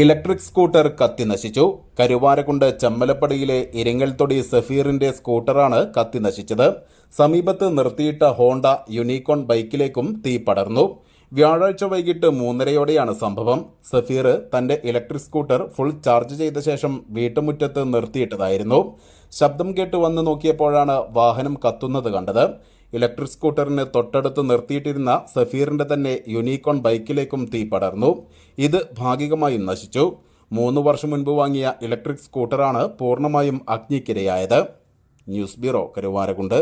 Electric scooter കത്തി നശിച്ചു. കരുവാരക്കുണ്ട് ചമ്മലപ്പടിയിലെ ഇരിങ്ങൽത്തൊടി സഫീറിന്റെ സ്കൂട്ടറാണ് കത്തി നശിച്ചത്. സമീപത്ത് നിർത്തിയിട്ട ഹോണ്ട യുണീകോൺ ബൈക്കിലേക്കും തീ പടർന്നു. വ്യാഴാഴ്ച വൈകിട്ട് മൂന്നരയോടെയാണ് സംഭവം. സഫീർ തന്റെ ഇലക്ട്രിക് സ്കൂട്ടർ ഫുൾ ചാർജ് ചെയ്ത ശേഷം വീട്ടുമുറ്റത്ത് നിർത്തിയിട്ടതായിരുന്നു. ശബ്ദം കേട്ട് വന്ന് നോക്കിയപ്പോഴാണ് വാഹനം കത്തുന്നത് കണ്ടത്. ഇലക്ട്രിക് സ്കൂട്ടറിന് തൊട്ടടുത്ത് നിർത്തിയിട്ടിരുന്ന സഫീറിന്റെ തന്നെ യുണീക്കോൺ ബൈക്കിലേക്കും തീ പടർന്നു. ഇത് ഭാഗികമായും നശിച്ചു. മൂന്ന് വർഷം മുൻപ് വാങ്ങിയ ഇലക്ട്രിക് സ്കൂട്ടറാണ് പൂർണമായും അഗ്നിക്കിരയായത്. News bureau Karuvarakundu.